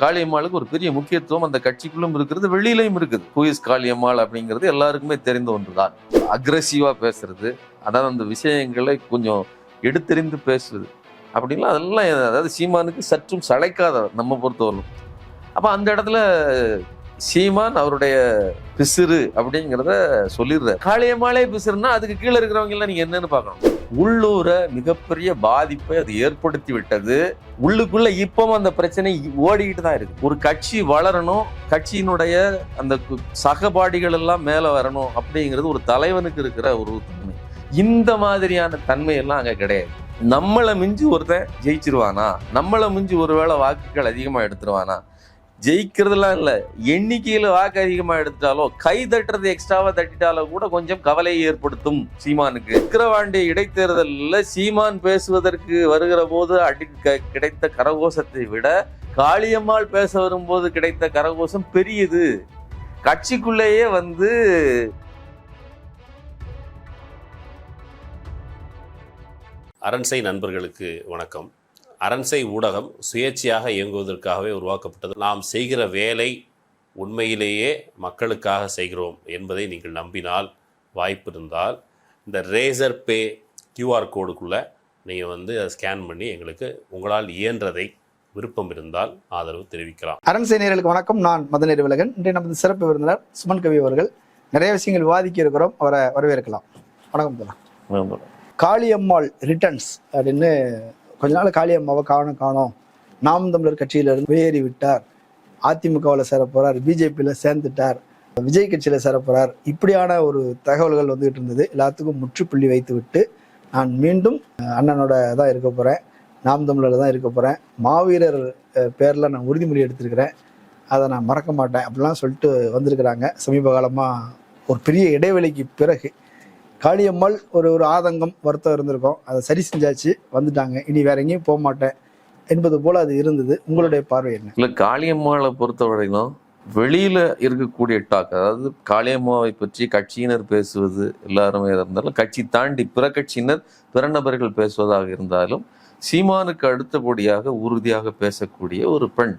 காளியம்மாளுக்கு ஒரு பெரிய முக்கியத்துவம் அந்த கட்சிக்குள்ளும் இருக்கிறது வெளியிலையும் இருக்குது. குயிஸ் காளியம்மாள் அப்படிங்கிறது எல்லாருக்குமே தெரிந்த ஒன்றுதான். அக்ரஸிவா பேசுறது அதாவது அந்த விஷயங்களை கொஞ்சம் எடுத்தெறிந்து பேசுறது. அப்படின்லாம் அதெல்லாம் அதாவது சீமானுக்கு சற்றும் சளைக்காதவர் நம்ம பொறுத்தவரைக்கும் அப்போ அந்த இடத்துல சீமான் அவருடைய பிசிறு அப்படிங்கிறத சொல்லிடுறாரு. காளியம்மாளே பிசிறுனா அதுக்கு கீழே இருக்கிறவங்க எல்லாம் நீங்க என்னன்னு பார்க்கணும். உள்ளூர மிகப்பெரிய பாதிப்பை அது ஏற்படுத்தி விட்டது உள்ளுக்குள்ள இப்பவும் அந்த பிரச்சனை ஓடிக்கிட்டு தான் இருக்கு. ஒரு கட்சி வளரணும் கட்சியினுடைய அந்த சகபாடிகள் எல்லாம் மேல வரணும் அப்படிங்கிறது ஒரு தலைவனுக்கு இருக்கிற ஒரு தன்மை. இந்த மாதிரியான தன்மை எல்லாம் அங்க கிடையாது. நம்மளை மிஞ்சி ஒருத்தன் ஜெயிச்சிருவானா? நம்மளை மிஞ்சி ஒருவேளை வாக்குகள் அதிகமா எடுத்துருவானா? ஜெயிக்கிறதுலாம் இல்லை. எண்ணிக்கையில் வாக்கு அதிகமாக எடுத்துட்டாலோ கை தட்டுறது எக்ஸ்ட்ராவாக தட்டிட்டாலோ கூட கொஞ்சம் கவலையை ஏற்படுத்தும் சீமானுக்கு. விக்கிரவாண்டி இடைத்தேர்தலில் சீமான் பேசுவதற்கு வருகிற போது அடி க- கிடைத்த கரகோஷத்தை விட காளியம்மாள் பேச வரும்போது கிடைத்த கரகோஷம் பெரியது. கட்சிக்குள்ளேயே வந்து அரண்சை நண்பர்களுக்கு வணக்கம். அரண்சை ஊடகம் சுயேட்சையாக இயங்குவதற்காகவே உருவாக்கப்பட்டது. நாம் செய்கிற வேலை உண்மையிலேயே மக்களுக்காக செய்கிறோம் என்பதை நீங்கள் நம்பினால் வாய்ப்பு இருந்தால் இந்த ரேசர் பே கியூஆர் கோடுக்குள்ளே நீங்கள் வந்து அதை ஸ்கேன் பண்ணி எங்களுக்கு உங்களால் இயன்றதை விருப்பம் இருந்தால் ஆதரவு தெரிவிக்கலாம். அரண்சை நேயர்களுக்கு வணக்கம். நான் மதநேரி விலகன் இன்றைய நமது சிறப்பு விருந்தினர் சுமன் கவி அவர்கள். நிறைய விஷயங்கள் விவாதிக்க இருக்கிறோம். அவரை வரவேற்கலாம். வணக்கம் தோழா காளியம்மாள் ரிட்டர்ன்ஸ் அப்படின்னு கொஞ்ச நாள் காளியம்மாவை காணோம் காணோம். நாம் தமிழர் கட்சியிலிருந்து வெளியேறி விட்டார். அதிமுகவில் சேர பிஜேபியில் சேர்ந்துட்டார் விஜய் கட்சியில் சேர போகிறார் இப்படியான ஒரு தகவல்கள் வந்துகிட்டு இருந்தது. எல்லாத்துக்கும் முற்றுப்புள்ளி வைத்து விட்டு நான் மீண்டும் அண்ணனோட தான் இருக்க போகிறேன் நாம் தமிழர் தான் இருக்க போகிறேன் மாவீரர் பேரில் நான் உறுதிமொழி எடுத்திருக்கிறேன். அதை நான் மறக்க மாட்டேன். அப்படிலாம் சொல்லிட்டு வந்திருக்கிறாங்க. சமீப காலமாக ஒரு பெரிய இடைவெளிக்கு பிறகு காளியம்மாள் ஒரு ஒரு ஆதங்கம் வருத்தம் இருந்திருக்கும். அதை சரி செஞ்சாச்சு வந்துட்டாங்க. இனி வேற எங்கேயும் போக மாட்டேன் என்பது போல அது இருந்தது. உங்களுடைய பார்வை என்ன? இல்லை காளியம்மாளை பொறுத்தவரையிலும் வெளியில இருக்கக்கூடிய டாக் அதாவது காளியம்மாவை பற்றி கட்சியினர் பேசுவது எல்லாருமே இருந்தாலும் கட்சி தாண்டி பிற கட்சியினர் பிற நபர்கள் பேசுவதாக இருந்தாலும் சீமானுக்கு அடுத்தபடியாக உறுதியாக பேசக்கூடிய ஒரு பெண்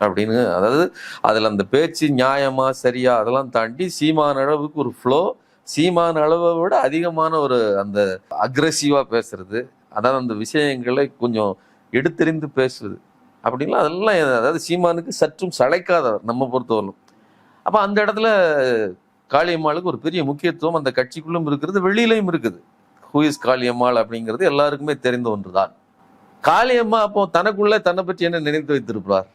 அப்படின்னு அதாவது அதில் அந்த பேச்சு நியாயமா சரியா அதெல்லாம் தாண்டி சீமான அளவுக்கு ஒரு ஃப்ளோ சீமான அளவை விட அதிகமான ஒரு அந்த அக்ரெசிவாக பேசுறது. அதாவது அந்த விஷயங்களை கொஞ்சம் எடுத்தெறிந்து பேசுவது அப்படின்லாம் அதெல்லாம் அதாவது சீமானுக்கு சற்றும் சளைக்காதவர் நம்ம பொறுத்தவரைக்கும் அப்போ அந்த இடத்துல காளியம்மாளுக்கு ஒரு பெரிய முக்கியத்துவம் அந்த கட்சிக்குள்ளும் இருக்கிறது வெளியிலையும் இருக்குது. ஹூயிஸ் காளியம்மாள் அப்படிங்கிறது எல்லாருக்குமே தெரிந்த ஒன்று தான் காளியம்மா அப்போ தனக்குள்ளே தன்னை பற்றி என்ன நினைத்து வைத்திருப்பார்?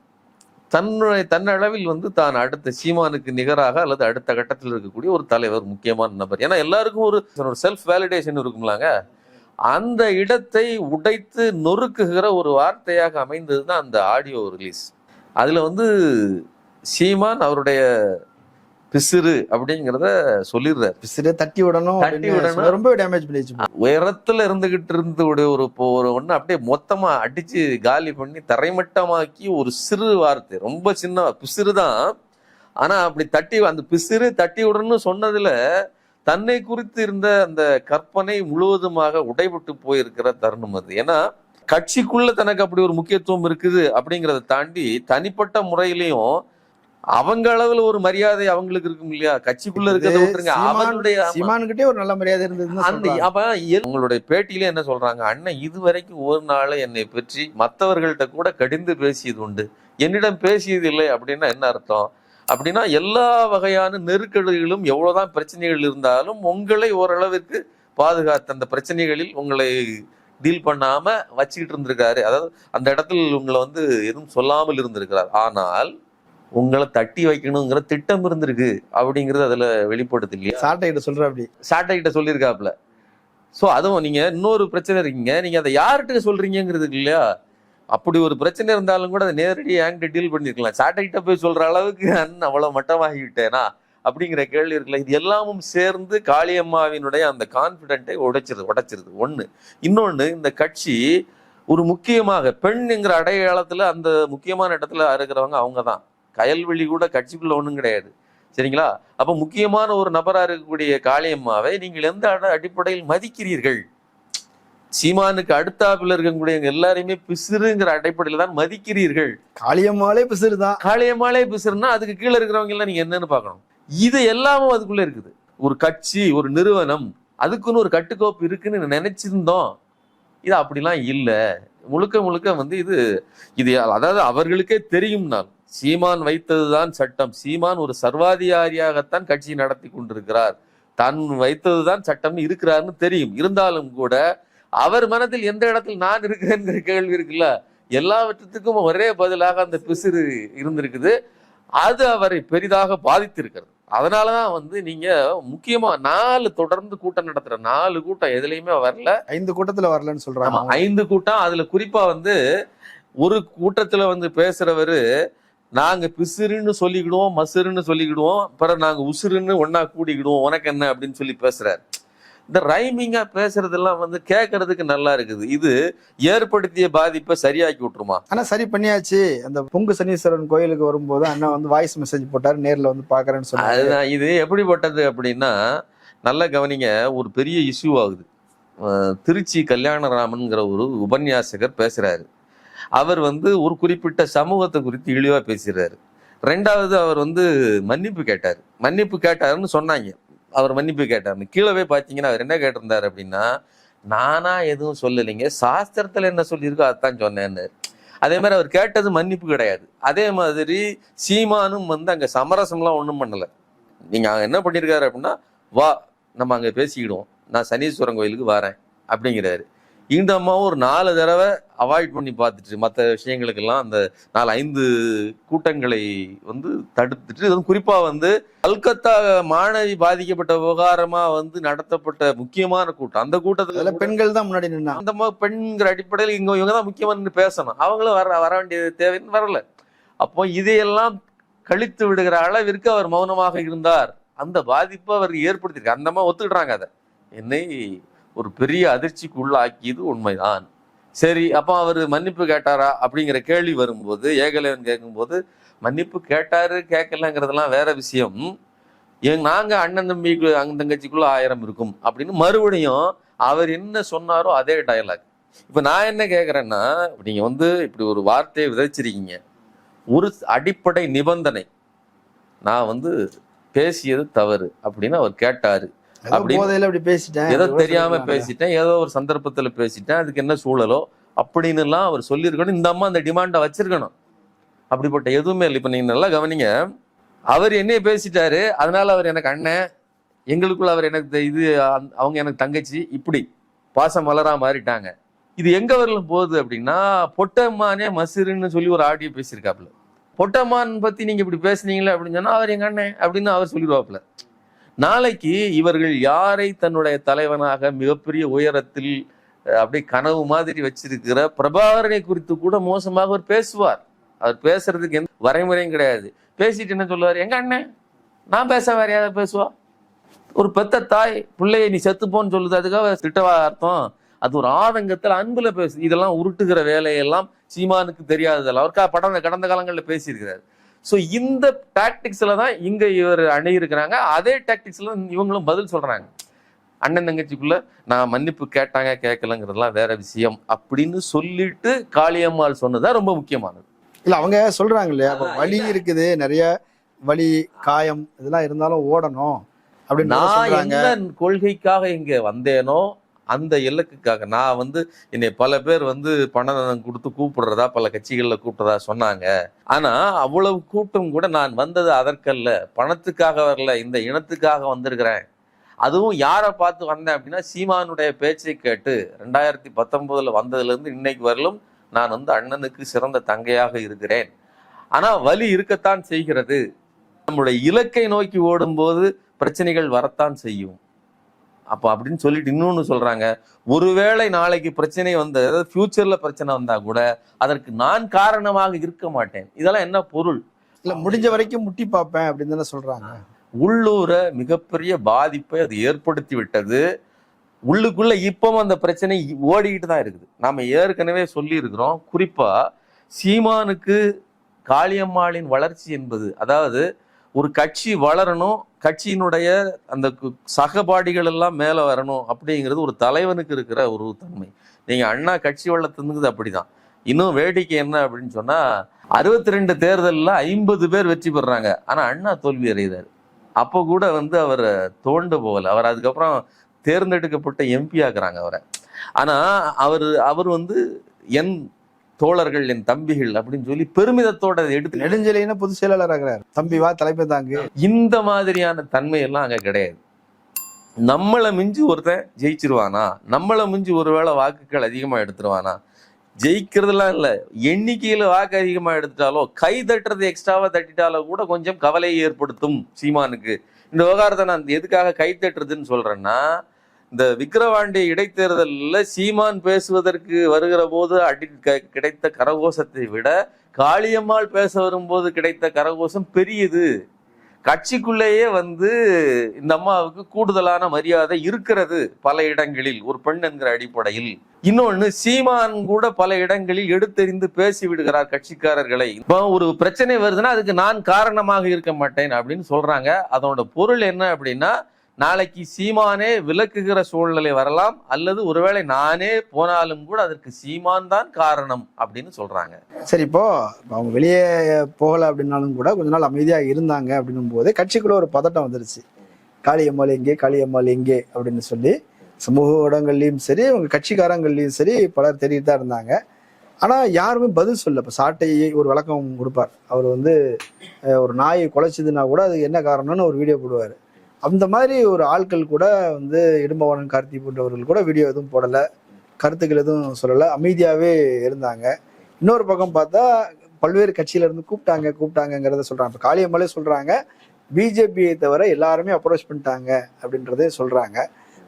தன்னுடைய தன்னளவில் வந்து தான் அடுத்த சீமானுக்கு நிகராக அல்லது அடுத்த கட்டத்தில் இருக்கக்கூடிய ஒரு தலைவர் முக்கியமான நபர். ஏன்னா எல்லாருக்கும் ஒரு செல்ஃப் வேலிடேஷன் இருக்கும்லாங்க. அந்த இடத்தை உடைத்து நொறுக்குகிற ஒரு வார்த்தையாக அமைந்தது தான் அந்த ஆடியோ ரிலீஸ் அதில் வந்து சீமான் அவருடைய பிசிறு அப்படிங்கிறத சொல்லிடுறாரு. பிசிறு தட்டி விடணும் தட்டி விடணும். ரொம்ப டேமேஜ் பண்ணிடுச்சு. உயரத்துல இருந்துகிட்டு இருந்து ஒரு ஒரு ஒரு ஒண்ணு அப்படியே மொத்தமா அடிச்சு காலி பண்ணி தரைமட்டமாக்கி ஒரு சிறு வார்த்தை ரொம்ப சின்ன பிசிறு தான் ஆனா அப்படி தட்டி அந்த பிசிறு தட்டி விடணும்னு சொன்னதுல தன்னை குறித்து இருந்த அந்த கற்பனை முழுவதுமாக உடைபட்டு போயிருக்கிற தருணம் அது. ஏன்னா கட்சிக்குள்ள தனக்கு அப்படி ஒரு முக்கியத்துவம் இருக்குது அப்படிங்கறத தாண்டி தனிப்பட்ட முறையிலையும் அவங்க அளவுல ஒரு மரியாதை அவங்களுக்கு இருக்கும் இல்லையா? கட்சிக்குள்ள இருக்கிறத விட்டுருங்க. அவனுடைய. சீமானுக்கிட்டே ஒரு நல்ல மரியாதை இருந்ததுன்னு அந்த. அப்ப உங்களுடைய பேட்டியில என்ன சொல்றாங்க? அண்ணன் இதுவரைக்கும் ஒரு நாள் என்னை பற்றி மற்றவர்கள்ட்ட கூட கடிந்து பேசியது உண்டு. என்னிடம் பேசியது இல்லை அப்படின்னா என்ன அர்த்தம்? அப்படின்னா எல்லா வகையான நெருக்கடிகளும் எவ்வளவுதான் பிரச்சனைகள் இருந்தாலும் உங்களை ஓரளவிற்கு பாதுகாத்த அந்த பிரச்சனைகளில் உங்களை டீல் பண்ணாம வச்சுக்கிட்டு இருந்திருக்காரு. அதாவது அந்த இடத்துல உங்களை வந்து எதுவும் சொல்லாமல் இருந்திருக்கிறார். ஆனால் உங்களை தட்டி வைக்கணுங்கிற திட்டம் இருந்திருக்கு அப்படிங்கிறது அதுல வெளிப்படுது இல்லையா? சாட்டை கிட்ட சொல்ற அப்படி சாட்டை கிட்ட சொல்லியிருக்காப்ல ஸோ அதுவும் நீங்க இன்னொரு பிரச்சனை இருக்கீங்க. நீங்க அதை யார்கிட்ட சொல்றீங்கிறது இருக்கு இல்லையா? அப்படி ஒரு பிரச்சனை இருந்தாலும் கூட அதை நேரடி என்கிட்ட டீல் பண்ணிருக்கலாம். சாட்டை கிட்ட போய் சொல்ற அளவுக்கு அண்ணன் அவ்வளவு மட்டமாகி விட்டேனா அப்படிங்கிற கேள்வி இருக்குல்ல. இது எல்லாமும் சேர்ந்து காளியம்மாவினுடைய அந்த கான்பிடென்ட்டை உடைச்சிருது உடைச்சிருது. ஒண்ணு. இன்னொன்னு இந்த கட்சி ஒரு முக்கியமாக பெண்ங்கிற அடையாளத்துல அந்த முக்கியமான இடத்துல இருக்கிறவங்க அவங்க தான் கயல்வெளி கூட கட்சிக்குள்ள ஒண்ணும் கிடையாது. சரிங்களா? அப்ப முக்கியமான ஒரு நபரா இருக்கக்கூடிய காளியம்மாவை நீங்கள் எந்த அட- அடிப்படையில் மதிக்கிறீர்கள்? சீமானுக்கு அடுத்தாப்புல இருக்கக்கூடிய எல்லாரையுமே பிசிறுங்கிற அடிப்படையில தான் மதிக்கிறீர்கள். காளியம்மாளே பிசிறுதான் காளியம்மாளே பிசிறுனா அதுக்கு கீழே இருக்கிறவங்க எல்லாம் நீங்க என்னன்னு பார்க்கணும். இது எல்லாமும் அதுக்குள்ள இருக்குது. ஒரு கட்சி ஒரு நிறுவனம் அதுக்குன்னு ஒரு கட்டுக்கோப்பு இருக்குன்னு நினைச்சிருந்தோம். இது அப்படிலாம் இல்லை. முழுக்க முழுக்க வந்து இது இது அதாவது அவர்களுக்கே தெரியும்னால் சீமான் வைத்ததுதான் சட்டம். சீமான் ஒரு சர்வாதிகாரியாகத்தான் கட்சி நடத்தி கொண்டிருக்கிறார். தான் வைத்ததுதான் சட்டம் இருக்கிறார்னு தெரியும். இருந்தாலும் கூட அவர் மனதில் எந்த இடத்தில் நான் இருக்கிறேங்கிற கேள்வி இருக்குல்ல? எல்லாவற்றத்துக்கும் ஒரே பதிலாக அந்த பிசிறு இருந்திருக்குது. அது அவரை பெரிதாக பாதித்திருக்கிறது. அதனாலதான் வந்து நீங்க முக்கியமா நாலு தொடர்ந்து கூட்டம் நடத்துற நாலு கூட்டம் எதுலயுமே வரல. ஐந்து கூட்டத்துல வரலன்னு சொல்றாங்க. ஐந்து கூட்டம். அதுல குறிப்பா வந்து ஒரு கூட்டத்துல வந்து பேசுறவரு நாங்க பிசுறுன்னு சொல்லிக்கிடுவோம் மசுறுன்னு சொல்லிக்கிடுவோம் பிறகு நாங்க உசுறுன்னு ஒன்னா கூடிக்கிடுவோம் உனக்கு என்ன அப்படின்னு சொல்லி பேசுறாரு. இந்த ரைமிங்கா பேசுறதெல்லாம் வந்து கேட்கறதுக்கு நல்லா இருக்குது. இது ஏற்படுத்திய பாதிப்பை சரியாக்கி விட்டுருமா? ஆனா சரி பண்ணியாச்சு. அந்த பொங்கு சனீஸ்வரன் கோயிலுக்கு வரும்போது அண்ணன் வந்து வாய்ஸ் மெசேஜ் போட்டாரு நேர்ல வந்து பாக்குறேன்னு சொன்னாரு. அதுதான் இது எப்படிப்பட்டது அப்படின்னா நல்லா கவனிங்க ஒரு பெரிய இஷ்யூ ஆகுது. திருச்சி கல்யாணராமன்ங்கிற ஒரு உபன்யாசகர் பேசுறாரு. அவர் வந்து ஒரு குறிப்பிட்ட சமூகத்தை குறித்து இழிவா பேசுறாரு. ரெண்டாவது அவர் வந்து மன்னிப்பு கேட்டார். மன்னிப்பு கேட்டாருன்னு சொன்னாங்க. அவர் மன்னிப்பு கேட்டார்னு கீழே போய் பார்த்தீங்கன்னா அவர் என்ன கேட்டிருந்தார் அப்படின்னா நானா எதுவும் சொல்லலைங்க. சாஸ்திரத்துல என்ன சொல்லியிருக்கோ அதான் சொன்னேன்னு அதே மாதிரி அவர் கேட்டது மன்னிப்பு கிடையாது. அதே மாதிரி சீமானும் வந்து அங்க சமரசம்லாம் ஒன்றும் பண்ணல. நீங்க என்ன பண்ணியிருக்காரு அப்படின்னா வா நம்ம அங்க பேசிக்கிடுவோம். நான் சனீஸ்வரன் கோயிலுக்கு வரேன். அப்படிங்கிறாரு. இந்த அம்மாவும் ஒரு நாலு தடவை அவாய்ட் பண்ணி பார்த்துட்டு மற்ற விஷயங்களுக்கெல்லாம் அந்த நாலு ஐந்து கூட்டங்களை வந்து தடுத்துட்டு அதுவும் குறிப்பா வந்து கல்கத்தா மாணவி பாதிக்கப்பட்ட விவகாரமா வந்து நடத்தப்பட்ட முக்கியமான கூட்டம். அந்த கூட்டத்துல பெண்கள் தான் முன்னாடி நின்னாங்க. அந்த மாதிரி பெண்கிற அடிப்படையில் இங்க இவங்க தான் முக்கியமா நின்னு பேசணும். அவங்களும் வர வர வேண்டியது தேவைன்னு வரல. அப்போ இதையெல்லாம் கழித்து விடுகிற அளவிற்கு அவர் மௌனமாக இருந்தார். அந்த பாதிப்பை அவர் ஏற்படுத்தியிருக்கு அந்த மாதிரி ஒத்துக்கிட்டாங்க அதை. என்னை ஒரு பெரிய அதிர்ச்சிக்கு உள்ளாக்கியது உண்மைதான். சரி அப்போ அவர் மன்னிப்பு கேட்டாரா? அப்படிங்கிற கேள்வி வரும்போது ஏகலைவன் கேட்கும்போது மன்னிப்பு கேட்டாரு கேட்கலங்கிறதெல்லாம் வேற விஷயம். எங் நாங்கள் அண்ணன் தம்பிக்கு அந்த தங்கச்சிக்குள்ள ஆயிரம் இருக்கும். அப்படின்னு மறுபடியும் அவர் என்ன சொன்னாரோ அதே டயலாக் இப்போ நான் என்ன கேட்குறேன்னா நீங்கள் வந்து இப்படி ஒரு வார்த்தையை விதைச்சிருக்கீங்க. ஒரு அடிப்படை நிபந்தனை. நான் வந்து பேசியது தவறு அப்படின்னு அவர் கேட்டார். அப்படி- அப்படி பேசிட்டேன் ஏதோ தெரியாம. பேசிட்டேன் ஏதோ ஒரு சந்தர்ப்பத்துல பேசிட்டேன் அதுக்கு என்ன சூழலோ அப்படின்னு எல்லாம் அவர் சொல்லியிருக்கணும். இந்த அம்மா அந்த டிமாண்டை வச்சிருக்கணும். அப்படிப்பட்ட எதுவுமே இல்லை. இப்ப நீங்க நல்லா கவனிங்க அவர் என்னைய பேசிட்டாரு அதனால அவர் எனக்கு அண்ணன் எங்களுக்குள்ள அவர் எனக்கு இது அவங்க எனக்கு தங்கச்சி இப்படி பாசம் மலரா மாறிட்டாங்க. இது எங்க வரலும் போகுது அப்படின்னா பொட்டம்மானே மசுருன்னு சொல்லி ஒரு ஆடியோ பேசியிருக்காப்புல. பொட்டம்மான் பத்தி நீங்க இப்படி பேசுனீங்களே அப்படின்னு சொன்னா அவர் எங்க அண்ணன் அப்படின்னு அவர் சொல்லிடுவாப்புல. நாளைக்கு இவர்கள் யாரை தன்னுடைய தலைவனாக மிகப்பெரிய உயரத்தில் அப்படியே கனவு மாதிரி வச்சிருக்கிற பிரபாகரனை குறித்து கூட மோசமாக அவர் பேசுவார். அவர் பேசுறதுக்கு எந்த வரைமுறையும் கிடையாது. பேசிட்டு என்ன சொல்லுவார்? எங்க அண்ணன்? நான் பேச வேற யாராவது பேசுவா? ஒரு பெத்த தாய் பிள்ளைய நீ செத்துப்போன்னு சொல்லுது அதுக்காக திட்டவா அர்த்தம்? அது ஒரு ஆதங்கத்துல அன்புல பேசு இதெல்லாம் உருட்டுகிற வேலையெல்லாம் சீமானுக்கு தெரியாததெல்லாம். அவருக்கா படம் கடந்த கடந்த காலங்களில் பேசியிருக்கிறார். ஸோ இந்த டாக்டிக்ஸ்ல தான் இங்க இவர் அணுகிருக்கிறாங்க அதே டாக்டிக்ஸ்ல இவங்களும் பதில் சொல்றாங்க. அண்ணன் தங்கச்சிக்குள்ள நான் மன்னிப்பு கேட்டாங்க கேட்கலங்கிறதெல்லாம் வேற விஷயம் அப்படின்னு சொல்லிட்டு காளியம்மாள் சொன்னதுதான் ரொம்ப முக்கியமானது. இல்ல அவங்க சொல்றாங்க இல்லையா? அப்ப வலி இருக்குது நிறைய வலி காயம் இதெல்லாம் இருந்தாலும் ஓடணும் அப்படின்னு நான் சொல்றாங்க. என்ன கொள்கைக்காக இங்க வந்தேனோ அந்த இலக்குக்காக நான் வந்து என்னை பல பேர் வந்து பணம் கொடுத்து கூப்பிடுறதா பல கட்சிகளில் கூப்பிட்டதா சொன்னாங்க. ஆனால் அவ்வளவு கூட்டம் கூட நான் வந்தது அதற்கல்ல. பணத்துக்காக வரல இந்த இனத்துக்காக வந்திருக்கிறேன். அதுவும் யாரை பார்த்து வந்தேன் அப்படின்னா சீமானுடைய பேச்சை கேட்டு ரெண்டாயிரத்தி பத்தொன்பதில் வந்ததுலேருந்து இன்னைக்கு வரலும் நான் வந்து அண்ணனுக்கு சிறந்த தங்கையாக இருக்கிறேன். ஆனால் வலி இருக்கத்தான் செய்கிறது. நம்முடைய இலக்கை நோக்கி ஓடும்போது பிரச்சனைகள் வரத்தான் செய்யும். அப்ப அப்படின்னு சொல்லிட்டு இன்னொன்னு சொல்றாங்க ஒருவேளை நாளைக்கு பிரச்சனை வந்து அதாவது ஃபியூச்சர்ல பிரச்சனை வந்தா கூட அதற்கு நான் காரணமாக இருக்க மாட்டேன். இதெல்லாம் என்ன பொருள்? இல்ல முடிஞ்ச வரைக்கும் முட்டி பார்ப்பேன் அப்படின்னு தானே சொல்றாங்க. உள்ளூர மிகப்பெரிய பாதிப்பை அது ஏற்படுத்தி விட்டது. உள்ளுக்குள்ள இப்பவும் அந்த பிரச்சனை ஓடிக்கிட்டு தான் இருக்குது. நாம ஏற்கனவே சொல்லி இருக்கிறோம் குறிப்பா சீமானுக்கு காளியம்மாளின் வளர்ச்சி என்பது அதாவது ஒரு கட்சி வளரணும் கட்சியினுடைய அந்த கு- சகபாடிகள் எல்லாம் மேலே வரணும் அப்படிங்கிறது ஒரு தலைவனுக்கு இருக்கிற ஒரு தன்மை. நீங்கள் அண்ணா கட்சி வளர்த்துனது அப்படிதான். இன்னும் வேடிக்கை என்ன அப்படின்னு சொன்னால் அறுபத்தி ரெண்டு தேர்தலில் ஐம்பது பேர் வெற்றி பெறுறாங்க ஆனால் அண்ணா தோல்வி அடைகிறார். அப்போ கூட வந்து அவர் தோண்டு போகலை. அவர் அதுக்கப்புறம் தேர்ந்தெடுக்கப்பட்ட எம்பி ஆக்குறாங்க அவரை. ஆனால் அவர் அவர் வந்து என் தோழர்கள் என் தம்பிகள் அப்படின்னு சொல்லி பெருமிதத்தோட எடுத்து நெடுஞ்செலின்னு பொதுச் செயலாளர் ஆகிறார் தம்பி வா தலைமை தாங்கு இந்த மாதிரியான தன்மை எல்லாம் அங்க கிடையாது. நம்மளை மிஞ்சி ஒருத்தன் ஜெயிச்சிருவானா? நம்மளை மிஞ்சி ஒருவேளை வாக்குகள் அதிகமா எடுத்துருவானா? ஜெயிக்கிறதுலாம் இல்ல. எண்ணிக்கையில வாக்கு அதிகமா எடுத்துட்டாலோ கை தட்டுறது எக்ஸ்ட்ராவா தட்டிட்டாலோ கூட கொஞ்சம் கவலையை ஏற்படுத்தும் சீமானுக்கு. இந்த விவகாரத்தை நான் எதுக்காக கை தட்டுறதுன்னு சொல்றேன்னா இந்த விக்கிரவாண்டி இடைத்தேர்தலில் சீமான் பேசுவதற்கு வருகிற போது அடி க- கிடைத்த கரகோஷத்தை விட காளியம்மாள் பேச வரும்போது கிடைத்த கரகோஷம் பெரியது. கட்சிக்குள்ளேயே வந்து இந்த அம்மாவுக்கு கூடுதலான மரியாதை இருக்கிறது பல இடங்களில் ஒரு பெண் என்கிற அடிப்படையில். இன்னொன்னு சீமான் கூட பல இடங்களில் எடுத்தெறிந்து பேசி விடுகிறார் கட்சிக்காரர்களை. இப்போ ஒரு பிரச்சனை வருதுன்னா அதுக்கு நான் காரணமாக இருக்க மாட்டேன் அப்படின்னு சொல்றாங்க. அதனோட பொருள் என்ன அப்படின்னா நாளைக்கு சீமானே விலக்குகிற சூழ்நிலை வரலாம் அல்லது ஒருவேளை நானே போனாலும் கூட அதற்கு சீமான் தான் காரணம் அப்படின்னு சொல்றாங்க. சரி இப்போ இப்போ அவங்க வெளியே போகல அப்படின்னாலும் கூட கொஞ்ச நாள் அமைதியா இருந்தாங்க அப்படின்னும் போது கட்சிக்குள்ள ஒரு பதட்டம் வந்துருச்சு. காளியம்மாள் எங்கே காளியம்மாள் எங்கே அப்படின்னு சொல்லி சமூக ஊடகங்கள்லையும் சரி அவங்க கட்சிக்காரங்கள்லையும் சரி பலர் தெரிவித்து தான் இருந்தாங்க. ஆனால் யாருமே பதில் சொல்ல இப்போ சாட்டையை ஒரு விளக்கம் கொடுப்பார். அவர் வந்து ஒரு நாயை குலைச்சதுன்னா கூட அது என்ன காரணம்னு ஒரு வீடியோ போடுவார். அந்த மாதிரி ஒரு ஆட்கள் கூட வந்து இடும்பவனன் கார்த்தி போன்றவர்கள் கூட வீடியோ எதுவும் போடலை. கருத்துக்கள் எதுவும் சொல்லலை. அமைதியாகவே இருந்தாங்க. இன்னொரு பக்கம் பார்த்தா பல்வேறு கட்சியிலேருந்து கூப்பிட்டாங்க கூப்பிட்டாங்கங்கிறத சொல்கிறாங்க இப்போ காளியம்மாலே சொல்கிறாங்க பிஜேபியை தவிர எல்லாருமே அப்ரோச் பண்ணிட்டாங்க அப்படின்றதே சொல்கிறாங்க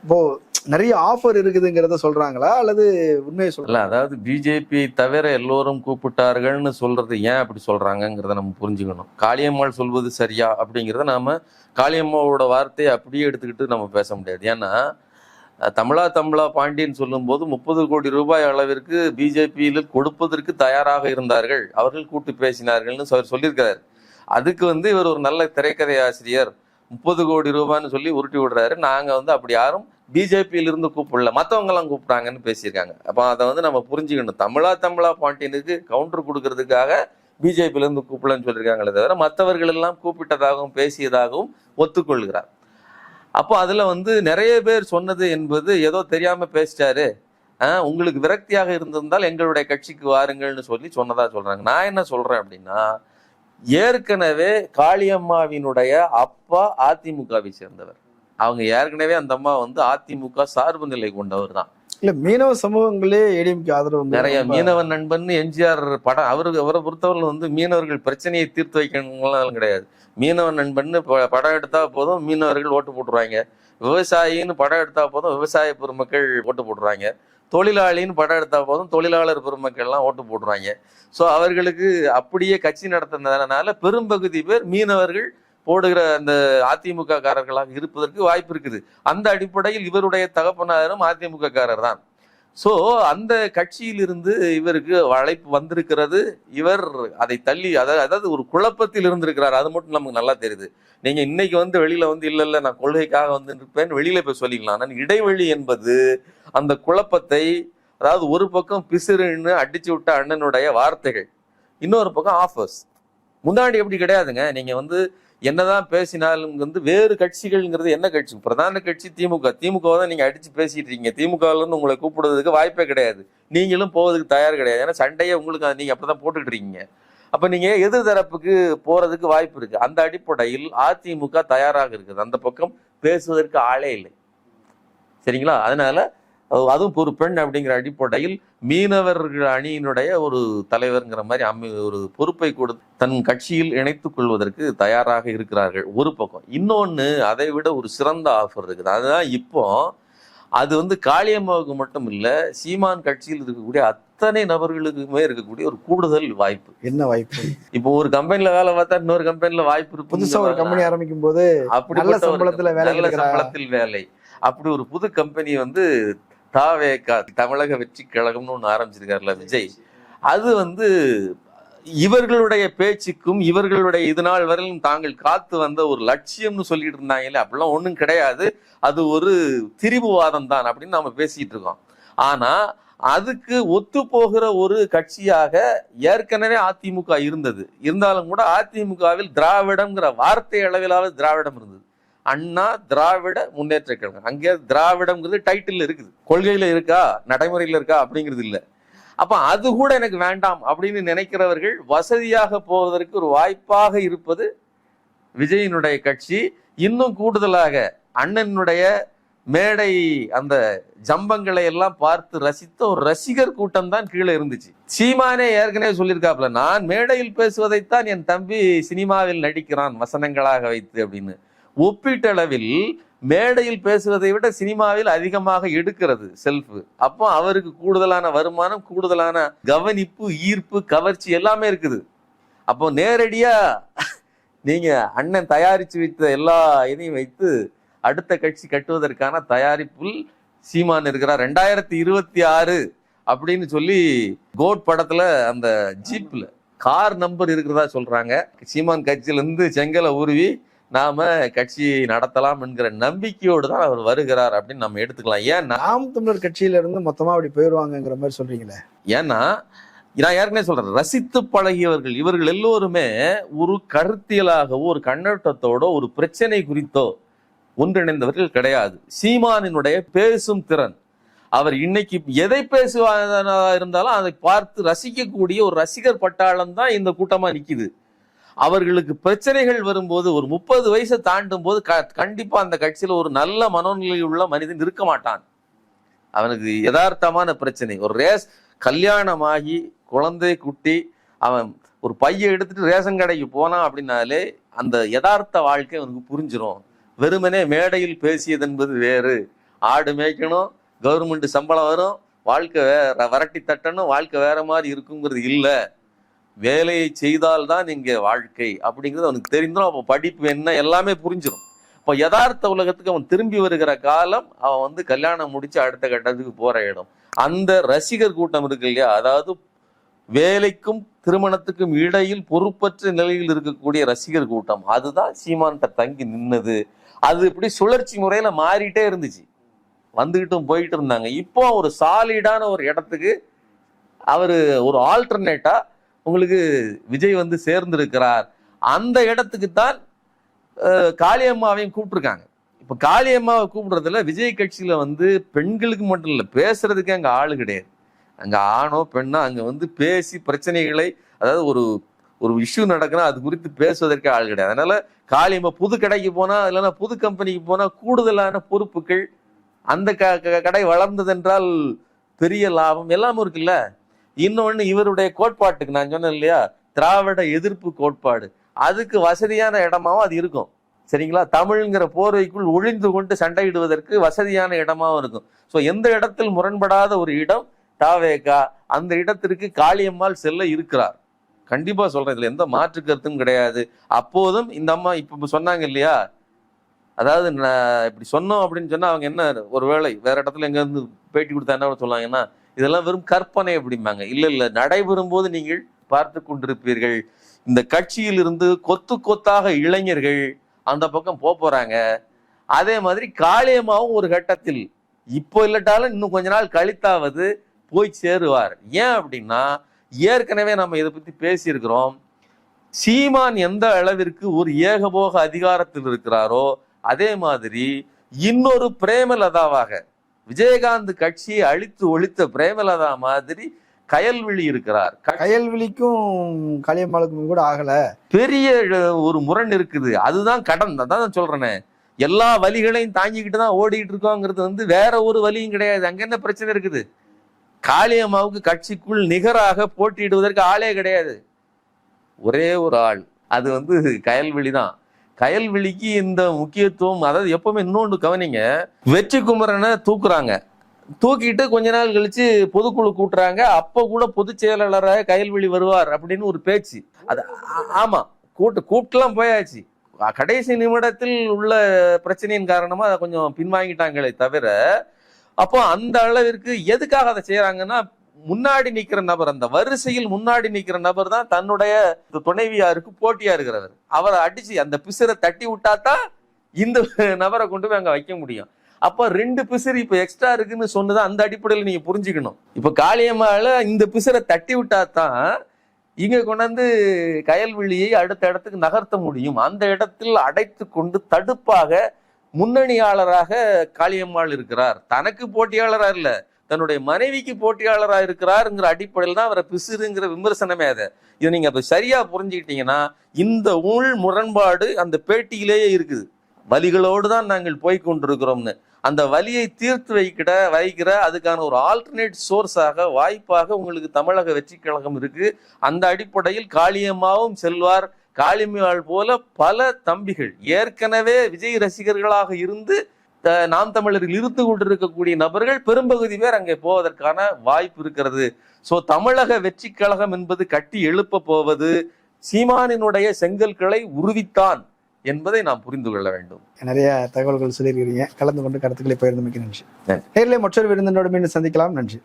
இப்போ நிறைய ஆஃபர் இருக்குதுங்கிறத சொல்றாங்களா? அல்லது உண்மையை இல்ல அதாவது பிஜேபி தவிர எல்லோரும் கூப்பிட்டார்கள்னு சொல்றது ஏன் அப்படி சொல்றாங்கிறத நம்ம புரிஞ்சுக்கணும். காளியம்மாள் சொல்வது சரியா அப்படிங்கிறத நாம காளியம்மாவோட வார்த்தையை அப்படியே எடுத்துக்கிட்டு நம்ம பேச முடியாது. ஏன்னா தமிழா தமிழா பாண்டியன் சொல்லும்போது முப்பது கோடி ரூபாய் அளவிற்கு பிஜேபியில் கொடுப்பதற்கு தயாராக இருந்தார்கள். அவர்கள் கூட்டு பேசினார்கள்னு அவர் சொல்லியிருக்கிறார். அதுக்கு வந்து இவர் ஒரு நல்ல திரைக்கதை ஆசிரியர். முப்பது கோடி ரூபான்னு சொல்லி உருட்டி விடுறாரு. நாங்கள் வந்து அப்படி யாரும் பிஜேபியிலிருந்து கூப்பிடல. மற்றவங்கெல்லாம் கூப்பிட்டாங்கன்னு பேசியிருக்காங்க. அப்போ அதை வந்து நம்ம புரிஞ்சுக்கணும். தமிழா தமிழா பாண்டியனுக்கு கவுண்டர் கொடுக்கறதுக்காக பிஜேபியிலேருந்து கூப்பிடலன்னு சொல்லியிருக்காங்களே தவிர மற்றவர்கள் எல்லாம் கூப்பிட்டதாகவும் பேசியதாகவும் ஒத்துக்கொள்கிறார். அப்போ அதில் வந்து நிறைய பேர் சொன்னது என்பது ஏதோ தெரியாமல் பேசிட்டாரு. உங்களுக்கு விரக்தியாக இருந்திருந்தால் எங்களுடைய கட்சிக்கு வாருங்கள்னு சொல்லி சொன்னதாக சொல்கிறாங்க நான் என்ன சொல்கிறேன் அப்படின்னா ஏற்கனவே காளியம்மாவினுடைய அப்பா அதிமுகவை சேர்ந்தவர். அவங்க ஏற்கனவே அந்த அம்மா வந்து அதிமுக சார்பு நிலை கொண்டவர் தான் இல்ல மீனவ சமூகங்களே ஏடிஎம்கே ஆதரவு நிறைய மீனவன் நண்பன் எம்ஜிஆர் படம் அவருக்கு அவரை பொறுத்தவரை வந்து மீனவர்கள் பிரச்சனையை தீர்த்து வைக்கணும்லாம் கிடையாது. மீனவன் நண்பன்னு ப- படம் எடுத்தா போதும் மீனவர்கள் ஓட்டு போட்டுருவாங்க. விவசாயின்னு படம் எடுத்தா போதும் விவசாய பெருமக்கள் ஓட்டு போட்டுருவாங்க. தொழிலாளின்னு படம் எடுத்தா போதும் தொழிலாளர் பெருமக்கள்லாம் ஓட்டு போட்டுருவாங்க. ஸோ அவர்களுக்கு அப்படியே கட்சி நடத்தினதுனால பெரும்பகுதி பேர் மீனவர்கள் போடுகிற அந்த அதிமுக காரர்களாக இருப்பதற்கு வாய்ப்பு இருக்குது. அந்த அடிப்படையில் இவருடைய தகப்பனாரும் அதிமுக காரர் தான் ஸோ அந்த கட்சியிலிருந்து இவருக்கு அழைப்பு வந்திருக்கிறது. இவர் அதை தள்ளி அதாவது அதாவது ஒரு குழப்பத்தில் இருந்திருக்கிறார். அது மட்டும் நமக்கு நல்லா தெரியுது. நீங்க இன்னைக்கு வந்து வெளியில வந்து இல்லை இல்லை நான் கொள்கைக்காக வந்து இருப்பேன் வெளியில போய் சொல்லிக்கலாம். ஆனால் இடைவெளி என்பது அந்த குழப்பத்தை அதாவது ஒரு பக்கம் பிசிறுன்னு அடிச்சு விட்ட அண்ணனுடைய வார்த்தைகள் இன்னொரு பக்கம் ஆஃபர்ஸ். முன்னாடி எப்படி கிடையாதுங்க. நீங்க வந்து என்னதான் பேசினாலும் வந்து வேறு கட்சிகள்ங்கிறது என்ன கட்சி? பிரதான கட்சி திமுக. திமுக தான் நீங்க அடிச்சு பேசிட்டு இருக்கீங்க. திமுகல இருந்து உங்களை கூப்பிடுறதுக்கு வாய்ப்பே கிடையாது. நீங்களும் போவதுக்கு தயார் கிடையாது. ஏன்னா சண்டையை உங்களுக்கு நீங்க அப்படிதான் போட்டுக்கிட்டு இருக்கீங்க. அப்ப நீங்க எதிர் தரப்புக்கு போறதுக்கு வாய்ப்பு இருக்கு. அந்த அடிப்படையில் அதிமுக தயாராக இருக்குது. அந்த பக்கம் பேசுவதற்கு ஆளே இல்லை. சரிங்களா? அதனால அதுவும் ஒரு பெண் அப்படிங்கிற அடிப்படையில் மீனவர்கள் அணியினுடைய ஒரு தலைவர்ங்கிற மாதிரி அம்மி ஒரு பொறுப்பை கொடுத்து தன் கட்சியில் இணைத்துக் கொள்வதற்கு தயாராக இருக்கிறார்கள். ஒரு பக்கம். இன்னொன்னு அதை விட ஒரு சிறந்த ஆஃபர் இருக்குது. அதுதான் இப்போ அது வந்து காளியம்மாவுக்கு மட்டும் இல்ல சீமான் கட்சியில் இருக்கக்கூடிய அத்தனை நபர்களுக்குமே இருக்கக்கூடிய ஒரு கூடுதல் வாய்ப்பு. என்ன வாய்ப்பு? இப்போ ஒரு கம்பெனில வேலை பார்த்தா இன்னொரு கம்பெனில வாய்ப்பு புதுசா ஒரு இருக்கு கம்பெனி ஆரம்பிக்கும் போது அப்படிப்பட்ட நல்ல சம்பளத்துல வேலை நல்ல? சம்பளத்தில் வேலை. அப்படி ஒரு புது கம்பெனி வந்து தாவேகா தமிழக வெற்றி கழகம்னு ஒன்று ஆரம்பிச்சிருக்காருல விஜய். அது வந்து இவர்களுடைய பேச்சுக்கும் இவர்களுடைய இது நாள் வரையிலும் தாங்கள் காத்து வந்த ஒரு லட்சியம்னு சொல்லிட்டு இருந்தாங்கல்ல அப்படிலாம் ஒன்றும் கிடையாது. அது ஒரு திரிபுவாதம் தான் அப்படின்னு நம்ம பேசிட்டு இருக்கோம். ஆனா அதுக்கு ஒத்து போகிற ஒரு கட்சியாக ஏற்கனவே அதிமுக இருந்தது. இருந்தாலும் கூட அதிமுகவில் திராவிடம்ங்கிற வார்த்தை அளவிலாவது திராவிடம் இருந்தது. அண்ணா திராவிட முன்னேற்ற கழகம். அங்கே திராவிடம்ங்கிறது டைட்டில் இருக்குது. கொள்கையில் இருக்கா? நடைமுறையில் இருக்கா? அப்படிங்கிறது இல்லை. அப்போ அது கூட எனக்கு வேண்டாம் அப்படின்னு நினைக்கிறவர்கள் வசதியாக போவதற்கு ஒரு வாய்ப்பாக இருப்பது விஜயினுடைய கட்சி. இன்னும் கூடுதலாக அண்ணனுடைய மேடை அந்த ஜம்பங்களை எல்லாம் பார்த்து ரசித்த ஒரு ரசிகர் கூட்டம் தான் கீழே இருந்துச்சு. சீமானே ஏற்கனவே சொல்லியிருக்காப்ல நான் மேடையில் பேசுவதைத்தான் என் தம்பி சினிமாவில் நடிக்கிறான் வசனங்களாக வைத்து அப்படின்னு. ஒப்பீட்டளவில் மேடையில் பேசுவதை விட சினிமாவில் அதிகமாக எடுக்கிறது செல்ஃப் அப்போ அவருக்கு கூடுதலான வருமானம் கூடுதலான கவனிப்பு ஈர்ப்பு கவர்ச்சி எல்லாமே இருக்குது. அப்போ நேரடியா நீங்க அண்ணன் தயாரிச்சு வைத்த எல்லா இதையும் வைத்து அடுத்த கட்சி கட்டுவதற்கான தயாரிப்பில் சீமான் இருக்கிறார். ரெண்டாயிரத்தி இருபத்தி ஆறு அப்படின்னு சொல்லி கோட் படத்துல அந்த ஜீப்ல கார் நம்பர் இருக்கிறதா சொல்றாங்க. சீமான் கட்சியிலிருந்து செங்கலை உருவி நாம கட்சி நடத்தலாம் என்கிற நம்பிக்கையோடு தான் அவர் வருகிறார் அப்படின்னு நம்ம எடுத்துக்கலாம். ஏன்னா நாம் தமிழர் கட்சியில இருந்து மொத்தமா அப்படி போயிருவாங்கங்கிற மாதிரி சொல்றீங்களே. ஏன்னா நான் ஏற்கனவே சொல்றேன் ரசித்து பழகியவர்கள் இவர்கள் எல்லோருமே ஒரு கருத்தியலாகவோ ஒரு கண்ணோட்டத்தோட ஒரு பிரச்சனை குறித்தோ ஒன்றிணைந்தவர்கள் கிடையாது. சீமானினுடைய பேசும் திறன். அவர் இன்னைக்கு எதை பேசுவதா இருந்தாலும் அதை பார்த்து ரசிக்கக்கூடிய ஒரு ரசிகர் பட்டாளம் தான் இந்த கூட்டமா நிக்குது. அவர்களுக்கு பிரச்சனைகள் வரும்போது ஒரு முப்பது வயசை தாண்டும் போது க- கண்டிப்பா அந்த கட்சியில ஒரு நல்ல மனோநிலை உள்ள மனிதன் இருக்க மாட்டான். அவனுக்கு யதார்த்தமான பிரச்சனை. ஒரு ரேஸ் கல்யாணமாகி குழந்தை குட்டி அவன் ஒரு பையை எடுத்துட்டு ரேஷன் கடைக்கு போனான் அப்படின்னாலே அந்த யதார்த்த வாழ்க்கை அவனுக்கு புரிஞ்சிடும் வெறுமனே மேடையில் பேசியது என்பது வேறு. ஆடு மேய்க்கணும் கவர்மெண்ட் சம்பளம் வரும் வாழ்க்கை வேற வரட்டி தட்டணும் வாழ்க்கை வேற மாதிரி இருக்குங்கிறது இல்லை. வேலையை செய்தால்தான் இங்கே வாழ்க்கை அப்படிங்கிறது அவனுக்கு தெரிஞ்சிடும் அப்போ படிப்பு என்ன எல்லாமே புரிஞ்சிடும் இப்போ யதார்த்த உலகத்துக்கு அவன் திரும்பி வருகிற காலம் அவன் வந்து கல்யாணம் முடிச்சு அடுத்த கட்டத்துக்கு போகிற இடம். அந்த ரசிகர் கூட்டம் இருக்கு இல்லையா? அதாவது வேலைக்கும் திருமணத்துக்கும் இடையில் பொறுப்பற்ற நிலையில் இருக்கக்கூடிய ரசிகர் கூட்டம். அதுதான் சீமான்கிட்ட தங்கி நின்னது. அது இப்படி சுழற்சி முறையில் மாறிட்டே இருந்துச்சு. வந்துகிட்டும் போயிட்டு இருந்தாங்க. இப்போ ஒரு சாலிடான ஒரு இடத்துக்கு அவர் ஒரு ஆல்டர்னேட்டாக உங்களுக்கு விஜய் வந்து சேர்ந்திருக்கிறார். அந்த இடத்துக்கு தான் காளியம்மாவையும் கூப்பிட்டுருக்காங்க. இப்போ காளியம்மாவை கூப்பிடுறதுல விஜய் கட்சியில் வந்து பெண்களுக்கு மட்டும் இல்லை பேசுறதுக்கு அங்கே ஆள் கிடையாது. அங்கே ஆணோ பெண்ணோ அங்கே வந்து பேசி பிரச்சனைகளை அதாவது ஒரு ஒரு இஷ்யூ நடக்குன்னா அது குறித்து பேசுவதற்கு ஆள் கிடையாது. அதனால காளியம்மா புது கடைக்கு போனால் இல்லைன்னா புது கம்பெனிக்கு போனால் கூடுதலான பொறுப்புகள் அந்த க- க- கடை வளர்ந்ததென்றால் பெரிய லாபம். எல்லாமே இருக்குல்ல? இன்னொன்று இவருடைய கோட்பாட்டுக்கு நான் சொன்னேன் இல்லையா? திராவிட எதிர்ப்பு கோட்பாடு. அதுக்கு வசதியான இடமாவும் அது இருக்கும். சரிங்களா? தமிழ்ங்கிற போர்வைக்குள் ஒழிந்து கொண்டு சண்டையிடுவதற்கு வசதியான இடமாவும் இருக்கும். ஸோ எந்த இடத்தில் முரண்படாத ஒரு இடம்? தாவேகா. அந்த இடத்திற்கு காளியம்மாள் செல்ல இருக்கிறார். கண்டிப்பாக சொல்கிறேன் இதில் எந்த மாற்று கருத்தும் கிடையாது. அப்போதும் இந்த அம்மா இப்போ சொன்னாங்க இல்லையா? அதாவது நான் இப்படி சொன்னோம் அப்படின்னு சொன்னால் அவங்க என்ன ஒரு வேலை வேற இடத்துல எங்கேருந்து பேட்டி கொடுத்தா என்ன சொல்லுவாங்கன்னா இதெல்லாம் வெறும் கற்பனை அப்படிம்பாங்க. இல்லை இல்லை நடைபெறும் போது நீங்கள் பார்த்து கொண்டிருப்பீர்கள். இந்த கட்சியில் இருந்து கொத்து கொத்தாக இளைஞர்கள் அந்த பக்கம் போறாங்க. அதே மாதிரி காளியம்மாவும் ஒரு கட்டத்தில் இப்போ இல்லட்டாலும் இன்னும் கொஞ்ச நாள் கழித்தாவது போய் சேருவார். ஏன் அப்படின்னா ஏற்கனவே நம்ம இதை பத்தி பேசியிருக்கிறோம். சீமான் எந்த அளவிற்கு ஒரு ஏகபோக அதிகாரத்தில் இருக்கிறாரோ அதே மாதிரி இன்னொரு பிரேமலதாவாக விஜயகாந்த் கட்சியை அழித்து ஒழித்த பிரேமலதா மாதிரி கயல்விழி இருக்கிறார். கயல்விழிக்கும் காளியம்மாளுக்கும் கூட ஆகல. பெரிய ஒரு முரண் இருக்குது. அதுதான் கடன். அதான் நான் சொல்றேனே. எல்லா வலிகளையும் தாங்கிக்கிட்டு தான் ஓடிட்டு இருக்கோங்கிறது வந்து வேற ஒரு வலியும் கிடையாது. அங்க என்ன பிரச்சனை இருக்குது? காளியம்மாவுக்கு கட்சிக்குள் நிகராக போட்டியிடுவதற்கு ஆளே கிடையாது. ஒரே ஒரு ஆள். அது வந்து கயல்விழி தான் கயல்விழிக்கு இந்த முக்கியத்துவம் அதாவது எப்பவுமே இன்னொன்று கவனிங்க வெற்றி குமரனை தூக்குறாங்க. தூக்கிட்டு கொஞ்ச நாள் கழிச்சு பொதுக்குழு கூட்டுறாங்க அப்ப கூட பொதுச் செயலாளராக கயல்விழி வருவார் அப்படின்னு ஒரு பேச்சு. அது ஆ- ஆமா கூட்டு கூப்பிட்டுலாம் போயாச்சு. கடைசி நிமிடத்தில் உள்ள பிரச்சனையின் காரணமா அதை கொஞ்சம் பின்வாங்கிட்டாங்களே தவிர அப்போ அந்த அளவிற்கு எதுக்காக அதை செய்யறாங்கன்னா முன்னாடி நிக்கிற நபர் அந்த வரிசையில் முன்னாடி நிக்கிற நபர் தான் தன்னுடைய துணைவியாருக்கு போட்டியா இருக்கிறவர். அவரை அடிச்சு அந்த பிசுரை தட்டி விட்டாதான் இந்த நபரை கொண்டு போய் அங்க வைக்க முடியும். அப்ப ரெண்டு பிசிறு இப்ப எக்ஸ்ட்ரா இருக்குன்னு சொன்னதான் அந்த அடிப்படையில் நீங்க புரிஞ்சுக்கணும். இப்ப காளியம்மால இந்த பிசிறை தட்டி விட்டா தான் இங்க கொண்டாந்து கயல்விழியை அடுத்த இடத்துக்கு நகர்த்த முடியும். அந்த இடத்தில் அடைத்து கொண்டு தடுப்பாக முன்னணியாளராக காளியம்மாள் இருக்கிறார். தனக்கு போட்டியாளரா இல்லை. தன்னுடைய மனைவிக்கு போட்டியாளராக இருக்கிறாருங்கிற அடிப்படையில் தான் அவரை பிசுறுங்கிற விமர்சனமே அதை. இதை நீங்கள் அப்போ சரியாக புரிஞ்சுக்கிட்டீங்கன்னா இந்த உள் முரண்பாடு அந்த பேட்டியிலேயே இருக்குது. வலிகளோடு தான் நாங்கள் போய் கொண்டிருக்கிறோம்னு அந்த வலியை தீர்த்து வைக்கிற வைக்கிற அதுக்கான ஒரு ஆல்டர்னேட் சோர்ஸாக வாய்ப்பாக உங்களுக்கு தமிழக வெற்றி கழகம் இருக்கு. அந்த அடிப்படையில் காளியம்மாவும் செல்வார் காளிமையாள் போல பல தம்பிகள் ஏற்கனவே விஜய் ரசிகர்களாக இருந்து நாம் தமிழரில் இருந்து கொண்டிருக்கக்கூடிய நபர்கள் பெரும்பகுதி பேர் அங்கே போவதற்கான வாய்ப்பு இருக்கிறது. சோ தமிழக வெற்றி கழகம் என்பது கட்டி எழுப்ப போவது சீமானினுடைய செங்கல்களை உருவித்தான் என்பதை நாம் புரிந்து கொள்ள வேண்டும். நிறைய தகவல்கள் சொல்லியிருக்கிறீங்க. கலந்து கொண்டு கருத்துக்களை பகிர்ந்தமைக்கு நன்றி. நன்றி. நேரிலே மற்றொரு விருந்தினோடு மீண்டும் சந்திக்கலாம். நன்றி.